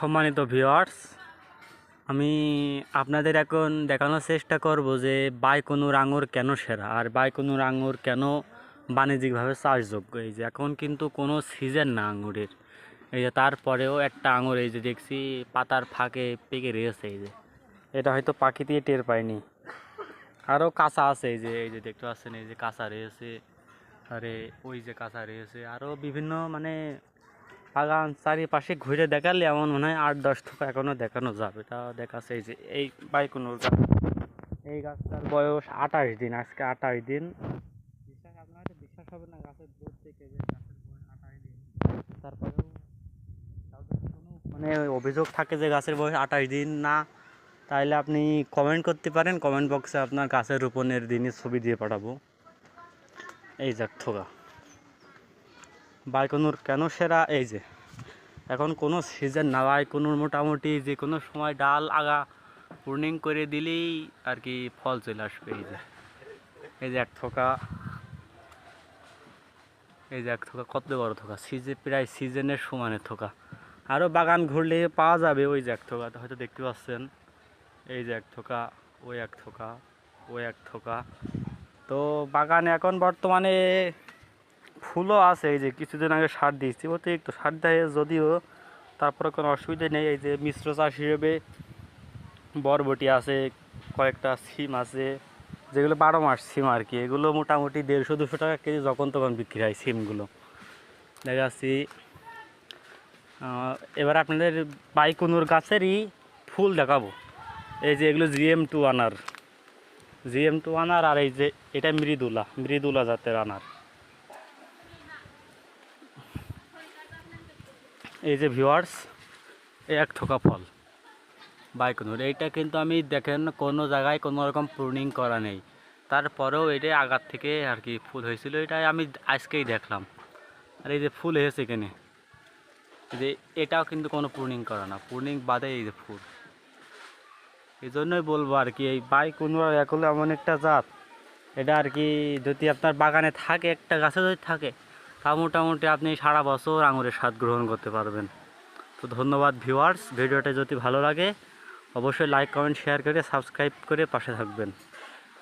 সম্মানিত ভিউয়ার্স আমি আপনাদের এখন দেখানোর চেষ্টা করব যে বাইকনুর আঙুর কেন সেরা আর বাইকনুর আঙুর কেন বাণিজ্যিকভাবে চাষযোগ্য? এই যে এখন কিন্তু কোনো সিজন না আঙুরের। এই যে তারপরেও একটা আঙুর এই যে দেখছি পাতার ফাঁকে পেকে রয়েছে এই যে। এটা হয়তো পাখি দিয়ে টের পায়নি। আরও কাঁচা আছে এই যে এই যে দেখতে পাচ্ছেন, এই যে কাঁচা রয়েছে। আরে ওই যে কাঁচা রয়েছে। আরও বিভিন্ন মানে বাগান চারিপাশে ঘুরে দেখালে এমন মনে হয় আট, দশ থোকা এখনও দেখানো যাবে। এটা দেখাচ্ছে এই যে, এই বাইকুনুর গাছ। এই গাছটার বয়স আঠাশ দিন, আজকে আঠাশ দিন। বিশ্বাস বিশ্বাস হবে না, গাছের দূর থেকে যে গাছের বয়স আঠাশ দিন। তারপরেও মানে অভিযোগ থাকে যে গাছের বয়স আঠাশ দিন না তাহলে আপনি কমেন্ট করতে পারেন। কমেন্ট বক্সে আপনার গাছের রোপণের দিনের ছবি দিয়ে পাঠাবো। এই যাক, থোকা। বাইকনুর কেন সেরা? এই যে, এখন কোনো সিজন না বাইকনুর মোটামুটি যে কোনো সময় ডাল, আগা পূর্ণিং করে দিলেই আর কি ফল চলে আসবে, এই যে। এই যে এক থোকা, এই যে এক থোকা, কত বড় থোকা? সিজে প্রায় সিজনের সমানের থোকা। আরও বাগান ঘুরলে পাওয়া যাবে ওই যে এক থোকা, হয়তো দেখতে পাচ্ছেন। এই যে এক থোকা, ওই এক থোকা, ওই এক থোকা। তো বাগানে এখন বর্তমানে ফুলও আছে, এই যে কিছুদিন আগে সার দিয়েছি, অতিরিক্ত সার দেয় যদিও তারপরে কোনো অসুবিধা নেই। এই যে মিশ্র চাষ হিসেবে বরবটি আছে, কয়েকটা সিম আছে, যেগুলো বারো মাস সিম আর কি, এগুলো মোটামুটি দেড়শো, দুশো টাকা কেজি যখন তখন বিক্রি হয় সিমগুলো। দেখা যাচ্ছি এবার আপনাদের বাইকুনুর গাছেরই ফুল দেখাবো। এই যে এগুলো জিএম টু আনার, জিএম টু আনার আর এই যে এটা মৃদুলা মৃদুলা জাতের আনার। এই যে ভিউয়ার্স এই এক থোকা ফল। বাইকনুর এইটা কিন্তু আমি দেখেন কোনো জায়গায় কোনো রকম প্রুনিং করা নেই। তারপরেও এটা আগার থেকে আর কি ফুল হয়েছিল, এটাই আমি আজকেই দেখলাম। আর এই যে ফুল হয়েছে এখানে যে এটাও কিন্তু কোনো প্রুনিং করা না প্রুনিং বাদে এই যে ফুল। এই জন্যই বলব আর কি, এই বাইকুনুর এখন এমন একটা জাত, এটা আর কি যদি আপনার বাগানে থাকে, একটা গাছে যদি থাকে তা মোটামুটি আপনি সারা বছর আঙুরের স্বাদ গ্রহণ করতে পারবেন। তো ধন্যবাদ ভিউয়ার্স ভিডিওটা যদি ভালো লাগে, অবশ্যই লাইক কমেন্ট শেয়ার করে সাবস্ক্রাইব করে পাশে থাকবেন।